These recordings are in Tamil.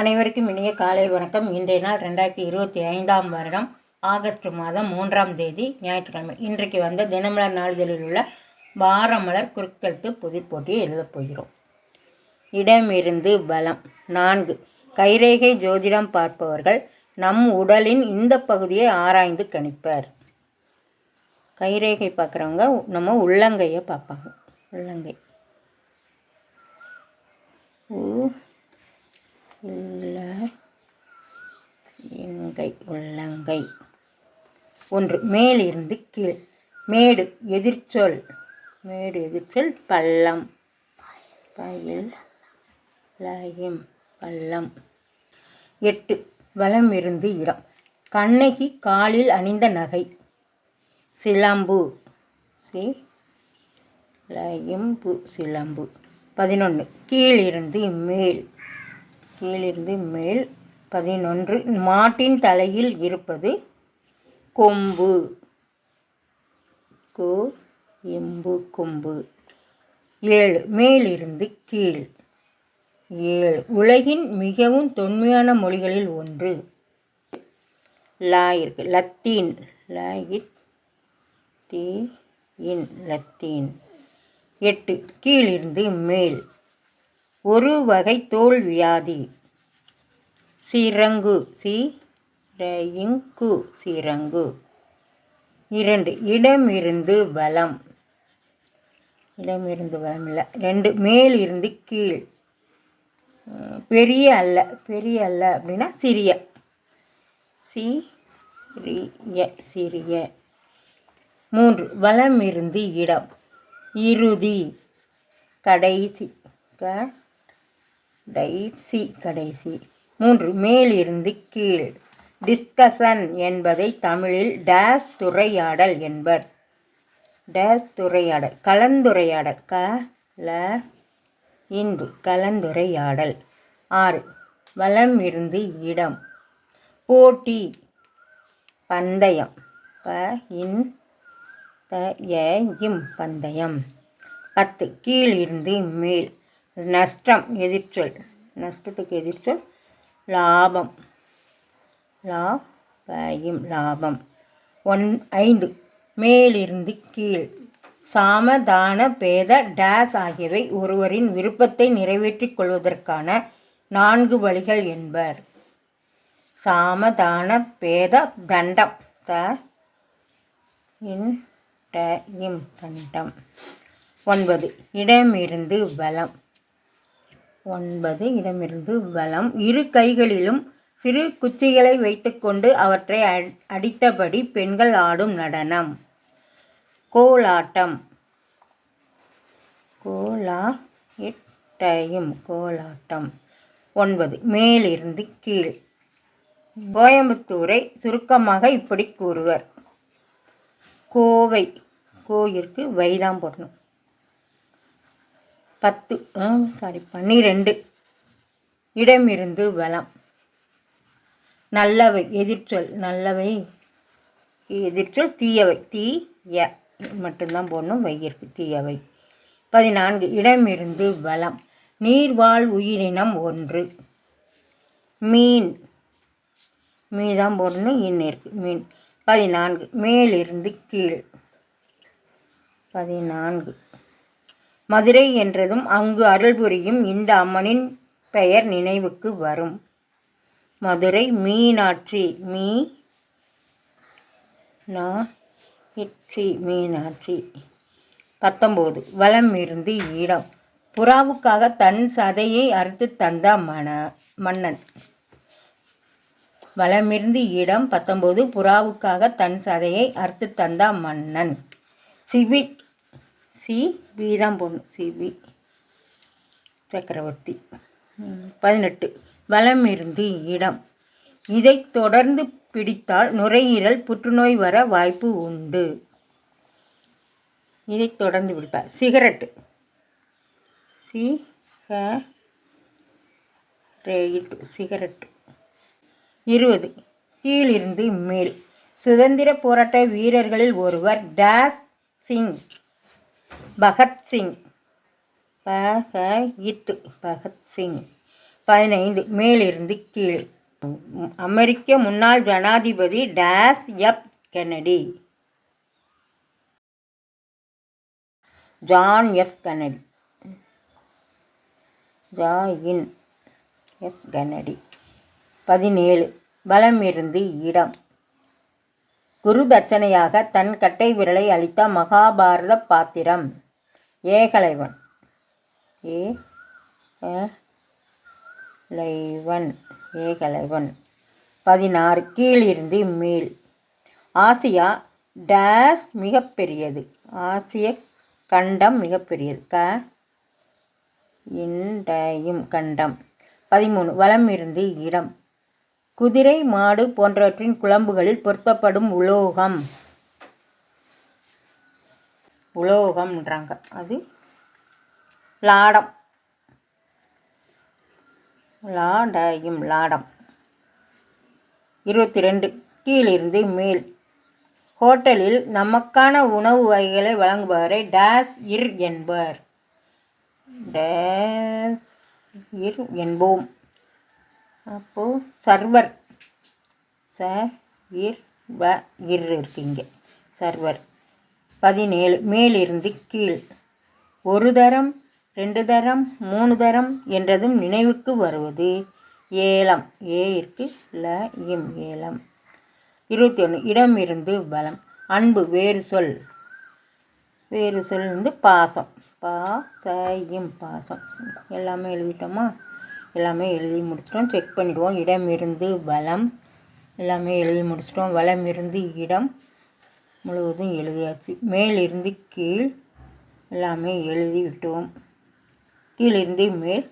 அனைவருக்கும் இனிய காலை வணக்கம். இன்றைய நாள் ரெண்டாயிரத்தி இருபத்தி ஐந்தாம் வருடம் ஆகஸ்ட் மாதம் மூன்றாம் தேதி ஞாயிற்றுக்கிழமை. இன்றைக்கு வந்த தினமலர் நாளிதழில் உள்ள வாரமலர் குறுக்கெழுத்து புதுப்போட்டியை எழுதப் போகிறோம். இடமிருந்து பலம் நான்கு. கைரேகை ஜோதிடம் பார்ப்பவர்கள் நம் உடலின் இந்த பகுதியை ஆராய்ந்து கணிப்பர். கைரேகை பார்க்குறவங்க நம்ம உள்ளங்கையை பார்ப்பாங்க. உள்ளங்கை. உள்ளங்கை உள்ளங்கை. ஒன்று மேலிருந்து கீழ். மேடு எதிர்ச்சொல். மேடு எதிர்ச்சொல் பள்ளம். பயில் லயம் பள்ளம். எட்டு வலம் இருந்து இடம். கண்ணகி காலில் அணிந்த நகை. சிலம்பு. சி லயம்பு சிலம்பு. பதினொன்று கீழிருந்து மேல். கீழிருந்து மேல் பதினொன்று. மாட்டின் தலையில் இருப்பது கொம்பு. கோ எம்பு கொம்பு. ஏழு. மேலிருந்து கீழ். ஏழு. உலகின் மிகவும் தொன்மையான மொழிகளில் ஒன்று. லாயிர் லத்தீன். லாயித் தீ இன் லத்தீன். எட்டு. கீழிருந்து மேல். ஒரு வகை தோல் வியாதி. சிரங்கு சி ரயிங்கு சிரங்கு. இரண்டு இடமிருந்து வலம். இடமிருந்து வலம் இல்லை. ரெண்டு மேலிருந்து கீழ். பெரிய அல்ல பெரிய அல்ல அப்படின்னா சிறிய. சிறிய சிறிய. மூன்று வளம் இருந்து இடம். இறுதி கடைசி க கடைசி கடைசி. மூன்று மேலிருந்து கீழ். டிஸ்கஷன் என்பதை தமிழில் டேஸ் துறையாடல் என்பர். டேஸ் துறையாடல் கலந்துரையாடல் க ல இந்து கலந்துரையாடல். ஆறு வளம் இருந்து இடம். போட்டி பந்தயம். ப இன் த ய இம் பந்தயம். பத்து கீழ் இருந்து மேல். நஷ்டம் எதிர்ச்சொல். நஷ்டத்துக்கு எதிர்ச்சொல் லாபம். லாபயம் லாபம். ஒன் ஐந்து. மேலிருந்து கீழ். சாமதான பேத டேஸ் ஆகியவை ஒருவரின் விருப்பத்தை நிறைவேற்றிக் கொள்வதற்கான நான்கு வழிகள் என்பர். சாமதான பேத தண்டம். த இன் ட இம் தண்டம். ஒன்பது. இடமிருந்து பலம் ஒன்பது. இடமிருந்து வலம். இரு கைகளிலும் சிறு குச்சிகளை வைத்துக்கொண்டு அவற்றை அடித்தபடி பெண்கள் ஆடும் நடனம். கோலாட்டம். கோலா இட்டயும் கோலாட்டம். ஒன்பது. மேலிருந்து கீழ். கோயம்புத்தூரை சுருக்கமாக இப்படி கூறுவர். கோவை. கோயிற்கு வைதான் போடணும். பத்து. சாரி பன்னிரெண்டு. இடமிருந்து வலம் நல்லவை எதிர்ச்சொல் நல்லவை எதிர்ச்சொல் தீயவை. தீய மட்டும்தான் போடணும் வையிற்கு தீயவை. பதினான்கு இடமிருந்து வலம் நீர்வாழ் உயிரினம் ஒன்று. மீன். மீதான் போடணும் இன் இருக்கு மீன். பதினான்கு மேலிருந்து கீழ். பதினான்கு. மதுரை என்றதும் அங்கு அருள் புரியும் இந்த அம்மனின் பெயர் நினைவுக்கு வரும். மதுரை மீனாட்சி மீ நா இட்சி மீனாட்சி பத்தொம்போது வலம் இருந்து இடம். புறாவுக்காக தன் சதையை அறுத்து தந்த மன மன்னன். வலமிருந்து இடம் பத்தொம்போது புறாவுக்காக தன் சதையை அறுத்து தந்த மன்னன். சிவிக் சி வீதம் பொண்ணு சிவி சக்கரவர்த்தி. பதினெட்டு. வலம் இருந்து இடம். இதைத் தொடர்ந்து பிடித்தால் நுரையீரல் புற்றுநோய் வர வாய்ப்பு உண்டு. இதைத் தொடர்ந்து பிடித்தால் சிகரெட்டு. சி ஹ ரேயிட்டு இருபது. கீழிருந்து மேல். சுதந்திர போராட்ட வீரர்களில் ஒருவர் டேஸ் சிங். பகத்சிங். பகயித் பகத்சிங். பதினைந்து மேலிருந்து கீழ். அமெரிக்க முன்னாள் ஜனாதிபதி days F Kennedy. John F Kennedy. John F Kennedy பதினேழு பலம் இருந்து இடம். குரு தட்சணையாக தன் கட்டை விரலை அளித்த மகாபாரத பாத்திரம். ஏகலைவன். ஏ லைவன் ஏகலைவன். பதினாறு கீழிருந்து மேல். ஆசியா டேஸ் மிகப்பெரியது. ஆசிய கண்டம் மிகப்பெரியது. க இண்டையும் கண்டம். பதிமூணு வளம் இருந்து இடம். குதிரை மாடு போன்றவற்றின் குழம்புகளில் பொருத்தப்படும் உலோகம். உலோகம்ன்றாங்க. அது லாடம். லாடையும் லாடம். இருபத்தி ரெண்டு கீழிருந்து மேல். ஹோட்டலில் நமக்கான உணவு வகைகளை வழங்குபவரை டேஸ் இர் என்பர். டேஸ் இர் என்போம். அப்போது சர்வர். ச இர் வ இர் இருக்கீங்க சர்வர். பதினேழு. மேலிருந்து கீழ். ஒரு தரம் ரெண்டு தரம் மூணு தரம் என்றதும் நினைவுக்கு வருவது. ஏலம். ஏற்கு ல இம் ஏலம். இருபத்தி ஒன்று இடம் இருந்து பலம் அன்பு. வேறு சொல். வேறு சொல் வந்து பாசம். பா ச இம் பாசம். எல்லாமே எழுதிட்டோமா? எல்லாமே எழுதி முடிச்சிட்டோம். செக் பண்ணிவிடுவோம் இடம் இருந்து பலம் எல்லாமே எழுதி முடிச்சிட்டோம். வளம் இருந்து இடம். முழுவதும் எழுதியாச்சு. மேலிருந்து கீழ் எல்லாமே எழுதி விட்டோம். கீழிருந்து மேல்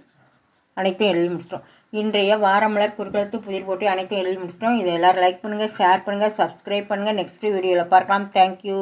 அனைத்தும் எழுதி முடிச்சிட்டோம். இன்றைய வாரமலர் குறுக்கெழுத்து புதிர் போட்டி அனைத்தும் எழுதி முடிச்சிட்டோம். இதை எல்லோரும் லைக் பண்ணுங்கள் ஷேர் பண்ணுங்கள் சப்ஸ்கிரைப் பண்ணுங்கள் நெக்ஸ்ட் வீடியோவில் பார்க்கலாம். தேங்க்யூ